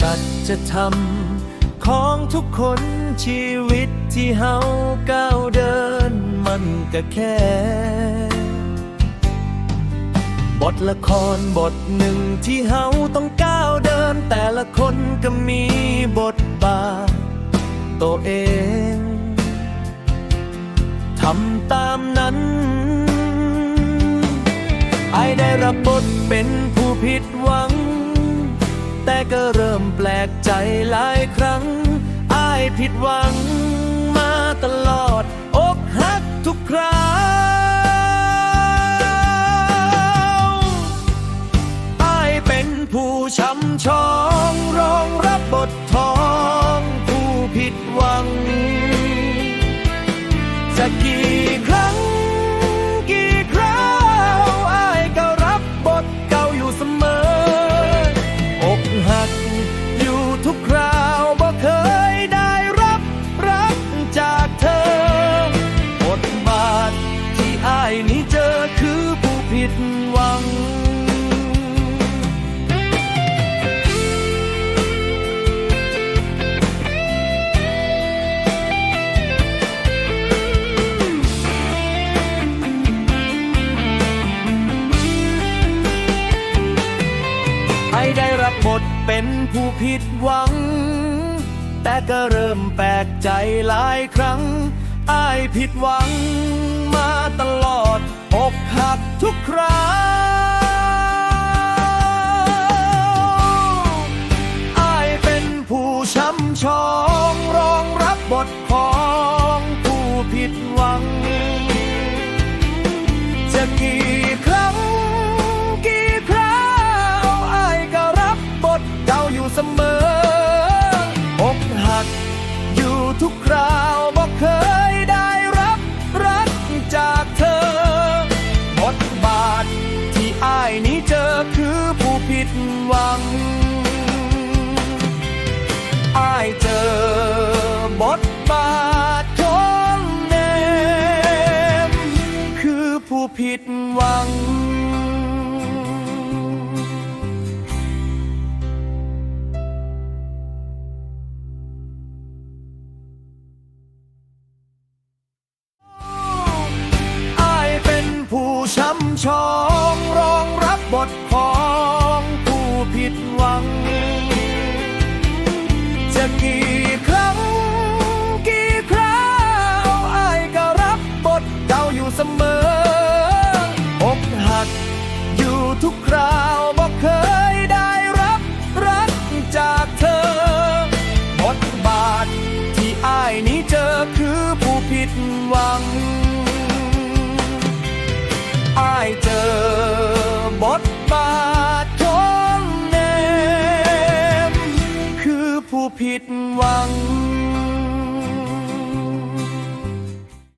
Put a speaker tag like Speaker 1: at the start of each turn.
Speaker 1: สัจธรรมของทุกคนชีวิตที่เฮาก้าวเดินมันก็แค่ บทละครบทหนึ่งที่เฮาต้องก้าวเดิน แต่ละคนก็มีบทบาทตัวเองทำตามนั้นไอได้รับบทเป็นผู้ผิดหวัง แต่ก็เริ่มแปลกใจหลายครั้งไอายผิดหวัง ดหวังไอได้รับบทเป็นผู้ผิดหวัง แต่ก็เริ่มแปลกใจหลายครั้งอายผิดหวัง ทุกครั้ นี้เจอคือผู้ผิดหวังอายเจอบทบาทของเนมคือผู้ผิดหวังอายเป็นผู้ช้ำชอง บทของผู้ผิดหวัง จะกี่ครั้งกี่คราวอายก็รับบทเก่าอยู่เสมออกหักอยู่ทุกคราวบอกเคย ผิดหวัง